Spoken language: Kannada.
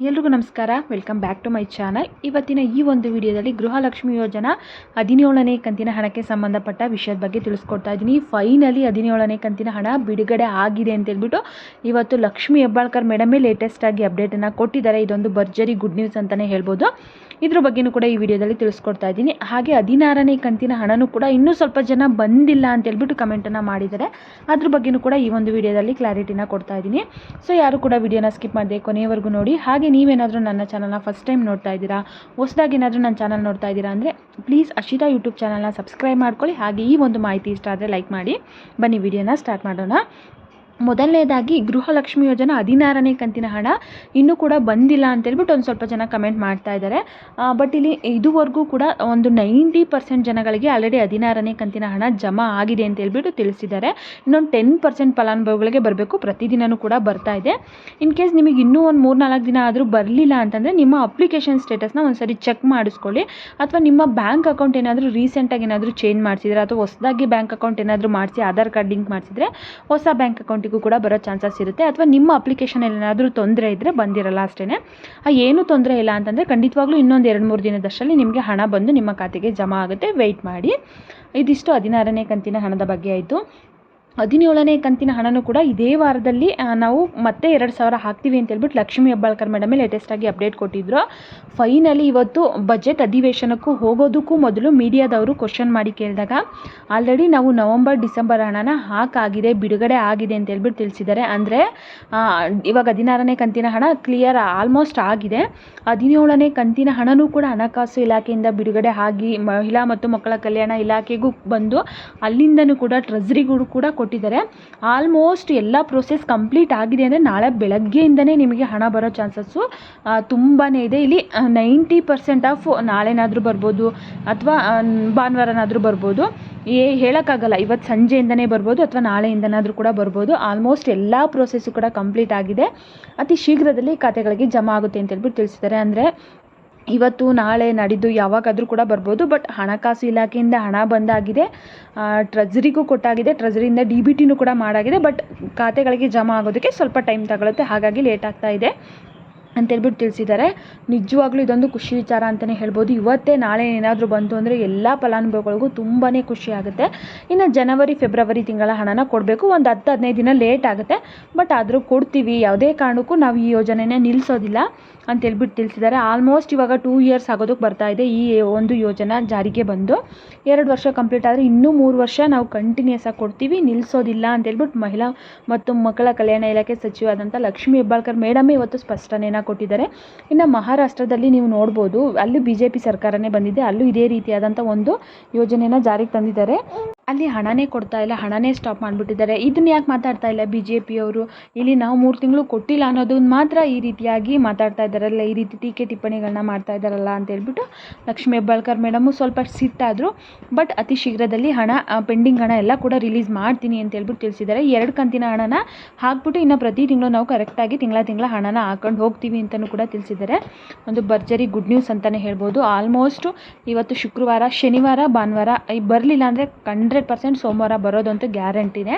ಎಲ್ರಿಗೂ ನಮಸ್ಕಾರ. Welcome back to my channel ಇವತ್ತಿನ ಈ ಒಂದು ವಿಡಿಯೋದಲ್ಲಿ ಗೃಹಲಕ್ಷ್ಮಿ ಯೋಜನಾ ಹದಿನೇಳನೇ ಕಂತಿನ ಹಣಕ್ಕೆ ಸಂಬಂಧಪಟ್ಟ ವಿಷಯದ ಬಗ್ಗೆ ತಿಳಿಸ್ಕೊಡ್ತಾ ಇದ್ದೀನಿ. ಫೈನಲಿ ಹದಿನೇಳನೇ ಕಂತಿನ ಹಣ ಬಿಡುಗಡೆ ಆಗಿದೆ ಅಂತ ಹೇಳ್ಬಿಟ್ಟು ಇವತ್ತು ಲಕ್ಷ್ಮಿ ಹೆಬ್ಬಾಳ್ಕರ್ ಮೇಡಮೇ ಲೇಟೆಸ್ಟ್ ಆಗಿ ಅಪ್ಡೇಟನ್ನು ಕೊಟ್ಟಿದ್ದಾರೆ. ಇದೊಂದು ಭರ್ಜರಿ ಗುಡ್ ನ್ಯೂಸ್ ಅಂತಲೇ ಹೇಳ್ಬೋದು. ಇದ್ರ ಬಗ್ಗೆನೂ ಕೂಡ ಈ ವಿಡಿಯೋದಲ್ಲಿ ತಿಳಿಸ್ಕೊಡ್ತಾ ಇದ್ದೀನಿ. ಹಾಗೆ ಹದಿನಾರನೇ ಕಂತಿನ ಹಣನೂ ಕೂಡ ಇನ್ನೂ ಸ್ವಲ್ಪ ಜನ ಬಂದಿಲ್ಲ ಅಂತ ಹೇಳ್ಬಿಟ್ಟು ಕಮೆಂಟನ್ನು ಮಾಡಿದ್ದಾರೆ. ಅದ್ರ ಬಗ್ಗೆನೂ ಕೂಡ ಈ ಒಂದು ವಿಡಿಯೋದಲ್ಲಿ ಕ್ಲಾರಿಟಿನ ಕೊಡ್ತಾ ಇದ್ದೀನಿ. ಸೊ ಯಾರು ಕೂಡ ವಿಡಿಯೋನ ಸ್ಕಿಪ್ ಮಾಡಿದೆ ಕೊನೆಯವರೆಗೂ ನೋಡಿ. ಹಾಗೆ ನೀವೇನಾದರೂ ನನ್ನ ಚಾನಲ್ನ ಫಸ್ಟ್ ಟೈಮ್ ನೋಡ್ತಾ ಇದ್ದೀರಾ, ಹೊಸದಾಗಿ ಏನಾದರೂ ನನ್ನ ಚಾನಲ್ ನೋಡ್ತಾ ಇದ್ದೀರಾ ಅಂದರೆ ಪ್ಲೀಸ್ ಅಶಿತಾ ಯೂಟ್ಯೂಬ್ ಚಾನಲ್ನ ಸಬ್ಸ್ಕ್ರೈಬ್ ಮಾಡ್ಕೊಳ್ಳಿ. ಹಾಗೆ ಈ ಒಂದು ಮಾಹಿತಿ ಇಷ್ಟ ಆದರೆ ಲೈಕ್ ಮಾಡಿ. ಬನ್ನಿ, ವಿಡಿಯೋನ ಸ್ಟಾರ್ಟ್ ಮಾಡೋಣ. ಮೊದಲನೇದಾಗಿ ಗೃಹಲಕ್ಷ್ಮಿ ಯೋಜನೆ ಹದಿನಾರನೇ ಕಂತಿನ ಹಣ ಇನ್ನೂ ಕೂಡ ಬಂದಿಲ್ಲ ಅಂತೇಳ್ಬಿಟ್ಟು ಒಂದು ಸ್ವಲ್ಪ ಜನ ಕಮೆಂಟ್ ಮಾಡ್ತಾ ಇದ್ದಾರೆ. ಬಟ್ ಇಲ್ಲಿ ಇದುವರೆಗೂ ಕೂಡ ಒಂದು ನೈಂಟಿ ಪರ್ಸೆಂಟ್ ಜನಗಳಿಗೆ ಆಲ್ರೆಡಿ ಹದಿನಾರನೇ ಕಂತಿನ ಹಣ ಜಮಾ ಆಗಿದೆ ಅಂತ ಹೇಳ್ಬಿಟ್ಟು ತಿಳಿಸಿದ್ದಾರೆ. ಇನ್ನೊಂದು ಟೆನ್ ಪರ್ಸೆಂಟ್ ಫಲಾನುಭವಿಗಳಿಗೆ ಬರಬೇಕು. ಪ್ರತಿದಿನವೂ ಕೂಡ ಬರ್ತಾ ಇದೆ. ಇನ್ ಕೇಸ್ ನಿಮಗೆ ಇನ್ನೂ ಒಂದು ಮೂರು ನಾಲ್ಕು ದಿನ ಆದರೂ ಬರಲಿಲ್ಲ ಅಂತಂದರೆ ನಿಮ್ಮ ಅಪ್ಲಿಕೇಶನ್ ಸ್ಟೇಟಸ್ನ ಒಂದು ಸರಿ ಚೆಕ್ ಮಾಡಿಸ್ಕೊಳ್ಳಿ. ಅಥವಾ ನಿಮ್ಮ ಬ್ಯಾಂಕ್ ಅಕೌಂಟ್ ಏನಾದರೂ ರೀಸೆಂಟಾಗಿ ಏನಾದರೂ ಚೇಂಜ್ ಮಾಡಿಸಿದ್ರೆ ಅಥವಾ ಹೊಸದಾಗಿ ಬ್ಯಾಂಕ್ ಅಕೌಂಟ್ ಏನಾದರೂ ಮಾಡಿಸಿ, ಆಧಾರ್ ಕಾರ್ಡ್ ಲಿಂಕ್ ಮಾಡಿಸಿದ್ರೆ ಹೊಸ ಬ್ಯಾಂಕ್ ಅಕೌಂಟ್ ಅಕೌಂಟಿಗೂ ಕೂಡ ಬರೋ ಚಾನ್ಸಸ್ ಇರುತ್ತೆ. ಅಥವಾ ನಿಮ್ಮ ಅಪ್ಲಿಕೇಶನಲ್ಲಿ ಏನಾದರೂ ತೊಂದರೆ ಇದ್ದರೆ ಬಂದಿರಲ್ಲ ಅಷ್ಟೇ ಏನು ತೊಂದರೆ ಇಲ್ಲ ಅಂತಂದರೆ ಖಂಡಿತವಾಗ್ಲೂ ಇನ್ನೊಂದು ಎರಡು ಮೂರು ದಿನದಷ್ಟರಲ್ಲಿ ನಿಮಗೆ ಹಣ ಬಂದು ನಿಮ್ಮ ಖಾತೆಗೆ ಜಮಾ ಆಗುತ್ತೆ. ವೆಯ್ಟ್ ಮಾಡಿ. ಇದಿಷ್ಟು ಹದಿನಾರನೇ ಕಂತಿನ ಹಣದ ಬಗ್ಗೆ ಆಯಿತು. ಹದಿನೇಳನೇ ಕಂತಿನ ಹಣನೂ ಕೂಡ ಇದೇ ವಾರದಲ್ಲಿ ನಾವು ಮತ್ತೆ ಎರಡು ಸಾವಿರ ಹಾಕ್ತೀವಿ ಅಂತ ಹೇಳ್ಬಿಟ್ಟು ಲಕ್ಷ್ಮೀ ಹೆಬ್ಬಾಳ್ಕರ್ ಮೇಡಮೇ ಲೇಟೆಸ್ಟಾಗಿ ಅಪ್ಡೇಟ್ ಕೊಟ್ಟಿದ್ರು. ಫೈನಲಿ ಇವತ್ತು ಬಜೆಟ್ ಅಧಿವೇಶನಕ್ಕೂ ಹೋಗೋದಕ್ಕೂ ಮೊದಲು ಮೀಡಿಯಾದವರು ಕ್ವಶನ್ ಮಾಡಿ ಕೇಳಿದಾಗ ಆಲ್ರೆಡಿ ನಾವು ನವಂಬರ್ ಡಿಸೆಂಬರ್ ಹಣನ ಹಾಕಾಗಿದೆ, ಬಿಡುಗಡೆ ಆಗಿದೆ ಅಂತ ಹೇಳ್ಬಿಟ್ಟು ತಿಳಿಸಿದ್ದಾರೆ. ಅಂದರೆ ಇವಾಗ ಹದಿನಾರನೇ ಕಂತಿನ ಹಣ ಕ್ಲಿಯರ್ ಆಲ್ಮೋಸ್ಟ್ ಆಗಿದೆ. ಹದಿನೇಳನೇ ಕಂತಿನ ಹಣನೂ ಕೂಡ ಹಣಕಾಸು ಇಲಾಖೆಯಿಂದ ಬಿಡುಗಡೆ ಆಗಿ, ಮಹಿಳಾ ಮತ್ತು ಮಕ್ಕಳ ಕಲ್ಯಾಣ ಇಲಾಖೆಗೂ ಬಂದು ಅಲ್ಲಿಂದನೂ ಕೂಡ ಟ್ರೆಸರಿಗೂ ಕೂಡ ಕೊಟ್ಟಿದ್ದಾರೆ. ಆಲ್ಮೋಸ್ಟ್ ಎಲ್ಲ ಪ್ರೊಸೆಸ್ ಕಂಪ್ಲೀಟ್ ಆಗಿದೆ ಅಂದರೆ ನಾಳೆ ಬೆಳಗ್ಗೆಯಿಂದನೇ ನಿಮಗೆ ಹಣ ಬರೋ ಚಾನ್ಸಸ್ಸು ತುಂಬಾ ಇದೆ. ಇಲ್ಲಿ ನೈಂಟಿ ಪರ್ಸೆಂಟ್ ಆಫ್ ನಾಳೆನಾದರೂ ಬರ್ಬೋದು ಅಥವಾ ಭಾನುವಾರನಾದರೂ ಬರ್ಬೋದು. ಏ, ಹೇಳೋಕ್ಕಾಗಲ್ಲ. ಇವತ್ತು ಸಂಜೆಯಿಂದನೇ ಬರ್ಬೋದು ಅಥವಾ ನಾಳೆಯಿಂದನಾದರೂ ಕೂಡ ಬರ್ಬೋದು. ಆಲ್ಮೋಸ್ಟ್ ಎಲ್ಲ ಪ್ರೊಸೆಸ್ಸು ಕೂಡ ಕಂಪ್ಲೀಟ್ ಆಗಿದೆ. ಅತಿ ಶೀಘ್ರದಲ್ಲಿ ಖಾತೆಗಳಿಗೆ ಜಮಾ ಆಗುತ್ತೆ ಅಂತ ಹೇಳ್ಬಿಟ್ಟು ತಿಳಿಸಿದ್ದಾರೆ. ಅಂದರೆ ಇವತ್ತು, ನಾಳೆ ನಾಡಿದ್ದು ಯಾವಾಗಾದರೂ ಕೂಡ ಬರ್ಬೋದು. ಬಟ್ ಹಣಕಾಸು ಇಲಾಖೆಯಿಂದ ಹಣ ಬಂದಾಗಿದೆ. ಟ್ರೆಜರಿಗೂ ಕೊಟ್ಟಾಗಿದೆ. ಟ್ರೆಜರಿಯಿಂದ ಡಿ ಬಿ ಟಿನೂ ಕೂಡ ಮಾಡಾಗಿದೆ. ಬಟ್ ಖಾತೆಗಳಿಗೆ ಜಮಾ ಆಗೋದಕ್ಕೆ ಸ್ವಲ್ಪ ಟೈಮ್ ತಗೊಳುತ್ತೆ. ಹಾಗಾಗಿ ಲೇಟ್ ಆಗ್ತಾ ಇದೆ. ಅಂತೇಳ್ಬಿಟ್ಟು ತಿಳಿಸಿದ್ದಾರೆ. ನಿಜವಾಗ್ಲೂ ಇದೊಂದು ಖುಷಿ ವಿಚಾರ ಅಂತಲೇ ಹೇಳ್ಬೋದು. ಇವತ್ತೇ ನಾಳೆ ಏನಾದರೂ ಬಂತು ಅಂದರೆ ಎಲ್ಲ ಫಲಾನುಭವಿಗಳಿಗೂ ತುಂಬಾ ಖುಷಿ ಆಗುತ್ತೆ. ಇನ್ನು ಜನವರಿ, ಫೆಬ್ರವರಿ ತಿಂಗಳ ಹಣನ ಕೊಡಬೇಕು. ಒಂದು ಹತ್ತು ಹದಿನೈದು ದಿನ ಲೇಟ್ ಆಗುತ್ತೆ. ಬಟ್ ಆದರೂ ಕೊಡ್ತೀವಿ. ಯಾವುದೇ ಕಾರಣಕ್ಕೂ ನಾವು ಈ ಯೋಜನೆನೇ ನಿಲ್ಲಿಸೋದಿಲ್ಲ ಅಂತೇಳ್ಬಿಟ್ಟು ತಿಳಿಸಿದ್ದಾರೆ. ಆಲ್ಮೋಸ್ಟ್ ಇವಾಗ ಟೂ ಇಯರ್ಸ್ ಆಗೋದಕ್ಕೆ ಬರ್ತಾ ಇದೆ ಈ ಒಂದು ಯೋಜನೆ ಜಾರಿಗೆ ಬಂದು. ಎರಡು ವರ್ಷ ಕಂಪ್ಲೀಟ್ ಆದರೆ ಇನ್ನೂ ಮೂರು ವರ್ಷ ನಾವು ಕಂಟಿನ್ಯೂಸ್ ಆಗಿ ಕೊಡ್ತೀವಿ. ನಿಲ್ಲಿಸೋದಿಲ್ಲ ಅಂತೇಳ್ಬಿಟ್ಟು ಮಹಿಳಾ ಮತ್ತು ಮಕ್ಕಳ ಕಲ್ಯಾಣ ಇಲಾಖೆ ಸಚಿವಾದಂಥ ಲಕ್ಷ್ಮೀ ಹೆಬ್ಬಾಳ್ಕರ್ ಮೇಡಮೇ ಇವತ್ತು ಸ್ಪಷ್ಟನೆಯನ್ನು ಕೊಟ್ಟಿದ್ದಾರೆ. ಇನ್ನು ಮಹಾರಾಷ್ಟ್ರದಲ್ಲಿ ನೀವು ನೋಡ್ಬೋದು, ಅಲ್ಲಿ ಬಿ ಜೆ ಪಿ ಸರ್ಕಾರನೇ ಬಂದಿದೆ. ಅಲ್ಲೂ ಇದೇ ರೀತಿಯಾದಂಥ ಒಂದು ಯೋಜನೆಯನ್ನು ಜಾರಿಗೆ ತಂದಿದ್ದಾರೆ. ಅಲ್ಲಿ ಹಣನೇ ಕೊಡ್ತಾ ಇಲ್ಲ, ಹಣನೇ ಸ್ಟಾಪ್ ಮಾಡಿಬಿಟ್ಟಿದ್ದಾರೆ. ಇದನ್ನ ಯಾಕೆ ಮಾತಾಡ್ತಾ ಇಲ್ಲ ಬಿ ಜೆ ಪಿಯವರು ಇಲ್ಲಿ ನಾವು ಮೂರು ತಿಂಗಳು ಕೊಟ್ಟಿಲ್ಲ ಅನ್ನೋದನ್ನ ಮಾತ್ರ ಈ ರೀತಿಯಾಗಿ ಮಾತಾಡ್ತಾ ಇದ್ದಾರಲ್ಲ, ಈ ರೀತಿ ಟೀಕೆ ಟಿಪ್ಪಣಿಗಳನ್ನ ಮಾಡ್ತಾ ಇದ್ದಾರಲ್ಲ ಅಂತ ಹೇಳ್ಬಿಟ್ಟು ಲಕ್ಷ್ಮೀ ಹೆಬ್ಬಾಳ್ಕರ್ ಮೇಡಮು ಸ್ವಲ್ಪ ಸಿಟ್ಟಾದರು. ಬಟ್ ಅತಿ ಶೀಘ್ರದಲ್ಲಿ ಹಣ ಪೆಂಡಿಂಗ್ ಹಣ ಎಲ್ಲ ಕೂಡ ರಿಲೀಸ್ ಮಾಡ್ತೀನಿ ಅಂತ ಹೇಳ್ಬಿಟ್ಟು ತಿಳಿಸಿದ್ದಾರೆ. ಎರಡು ಕಂತಿನ ಹಣನ ಹಾಕ್ಬಿಟ್ಟು ಇನ್ನು ಪ್ರತಿ ತಿಂಗಳು ನಾವು ಕರೆಕ್ಟಾಗಿ ತಿಂಗಳ ತಿಂಗಳ ಹಣನ ಹಾಕೊಂಡು ಹೋಗ್ತೀವಿ ಅಂತಲೂ ಕೂಡ ತಿಳಿಸಿದ್ದಾರೆ. ಒಂದು ಭರ್ಜರಿ ಗುಡ್ ನ್ಯೂಸ್ ಅಂತಲೇ ಹೇಳ್ಬೋದು. ಆಲ್ಮೋಸ್ಟು ಇವತ್ತು ಶುಕ್ರವಾರ, ಶನಿವಾರ, ಭಾನುವಾರ ಬರಲಿಲ್ಲ ಅಂದರೆ ಕಂಡ್ರೆ ಹಂಡ್ರೆಡ್ ಪರ್ಸೆಂಟ್ ಸೋಮವಾರ ಬರೋದಂತೂ ಗ್ಯಾರಂಟಿನೇ.